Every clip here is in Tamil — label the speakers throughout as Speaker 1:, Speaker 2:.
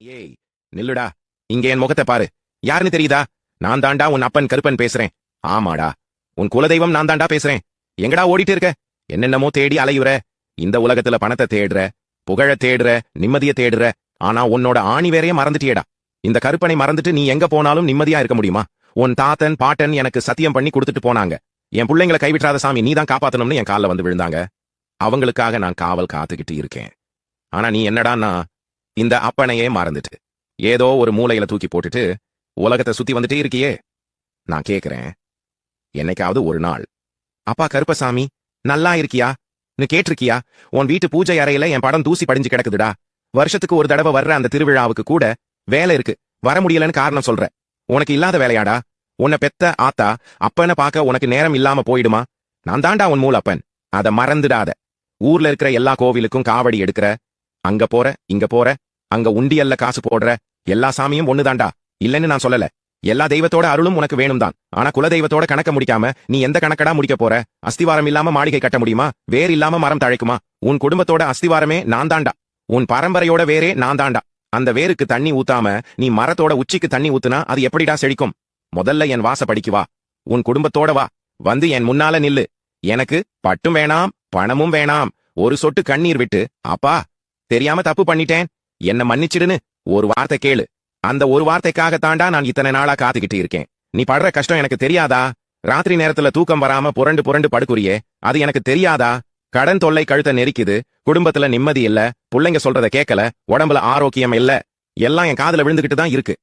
Speaker 1: ஏய் நில்லுடா. இங்க என் முகத்தை பாரு. யாருன்னு தெரியுதா? நான் தாண்டா உன் அப்பன் கருப்பன் பேசுறேன். ஆமாடா. உன் குலதெய்வம் நான் தாண்டா பேசுறேன். எங்கடா ஓடிட்டு இருக்க? என்னென்னமோ தேடி அலையுற. இந்த உலகத்துல பணத்தை தேடுற புகழ தேடுற நிம்மதிய தேடுற. ஆனா உன்னோட ஆணி வேறைய மறந்துட்டியேடா. இந்த கருப்பனை மறந்துட்டு நீ எங்க போனாலும் நிம்மதியா இருக்க முடியுமா? உன் தாத்தன் பாட்டன் எனக்கு சத்தியம் பண்ணி கொடுத்துட்டு போனாங்க. என் பிள்ளைங்களை கைவிட்டாத சாமி நீ தான் காப்பாத்தணும்னு என் கால்ல வந்து விழுந்தாங்க. அவங்களுக்காக நான் காவல் காத்துக்கிட்டு இருக்கேன். ஆனா நீ என்னடான்னா இந்த அப்பனையே மறந்துட்டு ஏதோ ஒரு மூலையில தூக்கி போட்டுட்டு உலகத்தை சுத்தி வந்துட்டே இருக்கியே? நான் கேக்குறேன். என்னைக்காவது ஒரு நாள். அப்பா கருப்பசாமி நல்லா இருக்கியா? நீ கேட்டிருக்கியா? உன் வீட்டு பூஜை அறையில என் படம் தூசி படிஞ்சு கிடக்குதுடா. வருஷத்துக்கு ஒரு தடவை வர்ற அந்த திருவிழாவுக்கு கூட வேலை இருக்கு. வர முடியலன்னு காரணம் சொல்ற. உனக்கு இல்லாத வேலையாடா? உன்னை பெத்த ஆத்தா அப்பனை பார்க்க உனக்கு நேரம் இல்லாம போயிடுமா? நான் தாண்டா உன் மூலப்பன் அத மறந்துடாத. ஊர்ல இருக்கிற எல்லா கோவிலுக்கும் காவடி எடுக்கிற. அங்க போற இங்க போற. அங்க உண்டியல்ல காசு போடுற. எல்லா சாமியும் ஒண்ணுதான்டா. இல்லைன்னு நான் சொல்லல. எல்லா தெய்வத்தோட அருளும் உனக்கு வேணும் தான் ஆனா குல தெய்வத்தோட கணக்க முடிக்காம நீ எந்த கணக்கடா முடிக்க போற? அஸ்திவாரம் இல்லாம மாளிகை கட்ட முடியுமா? வேர் இல்லாம மரம் தழைக்குமா? உன் குடும்பத்தோட அஸ்திவாரமே நான் தாண்டா உன் பரம்பரையோட வேரே நான் தாண்டா அந்த வேருக்கு தண்ணி ஊத்தாம நீ மரத்தோட உச்சிக்கு தண்ணி ஊத்துனா அது எப்படிடா செழிக்கும்? முதல்ல என் வாசப்படிக்கு வா. உன் குடும்பத்தோட வா. வந்து என் முன்னால நில்லு. எனக்கு பட்டும் வேணாம் பணமும் வேணாம். ஒரு சொட்டு கண்ணீர் விட்டு அப்பா தெரியாம தப்பு பண்ணிட்டேன். என்ன மன்னிச்சிடுன்னு ஒரு வார்த்தை கேளு. அந்த ஒரு வார்த்தைக்காக தாண்டா நான் இத்தனை நாளா காத்துக்கிட்டு இருக்கேன். நீ படுற கஷ்டம் எனக்கு தெரியாதா? ராத்திரி நேரத்துல தூக்கம் வராம புரண்டு புரண்டு படுக்குறியே அது எனக்கு தெரியாதா? கடன் தொல்லை கழுத்த நெரிக்குது குடும்பத்துல நிம்மதி இல்ல புள்ளைங்க சொல்றத கேட்கல உடம்புல ஆரோக்கியம் இல்ல எல்லாம் என் காதுல விழுந்துகிட்டு தான் இருக்கு.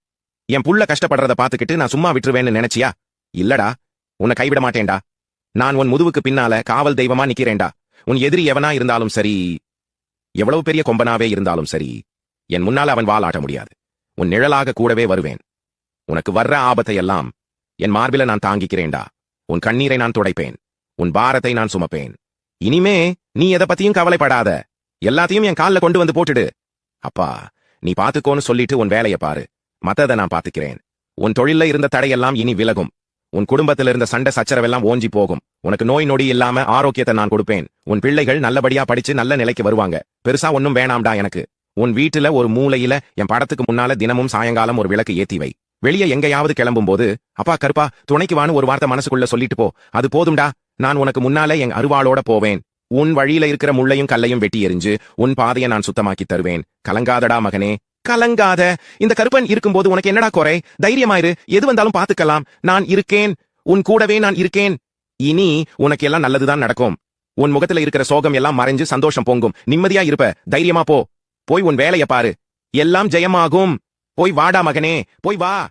Speaker 1: என் புள்ள கஷ்டப்படுறத பாத்துக்கிட்டு நான் சும்மா விட்டுருவேன்னு நினைச்சியா? இல்லடா உன்னை கைவிட மாட்டேன்டா. நான் உன் முதுவுக்கு பின்னால காவல் தெய்வமா நிக்கிறேன்டா. உன் எதிரி எவனா இருந்தாலும் சரி எவ்வளவு பெரிய கொம்பனாவே இருந்தாலும் சரி என் முன்னால அவன் வாளாட்ட முடியாது. உன் நிழலாக கூடவே வருவேன். உனக்கு வர்ற ஆபத்தை எல்லாம் என் மார்பில நான் தாங்கிக்கிறேன்டா. உன் கண்ணீரை நான் துடைப்பேன். உன் பாரத்தை நான் சுமப்பேன். இனிமே நீ எதை பத்தியும் கவலைப்படாத. எல்லாத்தையும் என் கால்ல கொண்டு வந்து போட்டுடு. அப்பா நீ பாத்துக்கோன்னு சொல்லிட்டு உன் வேலையை பாரு. மத்ததை நான் பாத்துக்கிறேன். உன் தொழில்ல இருந்த தடையெல்லாம் இனி விலகும். உன் குடும்பத்துல இருந்த சண்டை சச்சரவெல்லாம் ஓஞ்சி போகும். உனக்கு நோய் நொடி இல்லாம ஆரோக்கியத்தை நான் கொடுப்பேன். உன் பிள்ளைகள் நல்லபடியா படிச்சு நல்ல நிலைக்கு வருவாங்க. பெருசா ஒன்னும் வேணாம்டா எனக்கு. உன் வீட்டுல ஒரு மூலையில என் படத்துக்கு முன்னால தினமும் சாயங்காலம் ஒரு விளக்கு ஏத்தி வை. வெளியே எங்கேயாவது கிளம்பும் போது அப்பா கருப்பா துணைக்கு வான்னு ஒரு வார்த்தை மனசுக்குள்ள சொல்லிட்டு போ. அது போதும்டா. நான் உனக்கு முன்னால என் அருவாளோட போவேன். உன் வழியில இருக்கிற முள்ளையும் கல்லையும் வெட்டி எறிஞ்சு உன் பாதையை நான் சுத்தமாக்கி தருவேன். கலங்காதடா மகனே. கலங்காத. இந்த கருப்பன் இருக்கும்போது உனக்கு என்னடா குறை? தைரியமாயிரு எது வந்தாலும் பாத்துக்கலாம் நான் இருக்கேன். உன் கூடவே நான் இருக்கேன். இனி உனக்கு எல்லாம் நல்லதுதான் நடக்கும். உன் முகத்துல இருக்கிற சோகம் எல்லாம் மறைஞ்சு சந்தோஷம் பொங்கும். நிம்மதியா இருப்ப. தைரியமா போ. போய் உன் வேலைய பாரு. எல்லாம் ஜெயமாகும். போய் வாடா மகனே. போய் வா.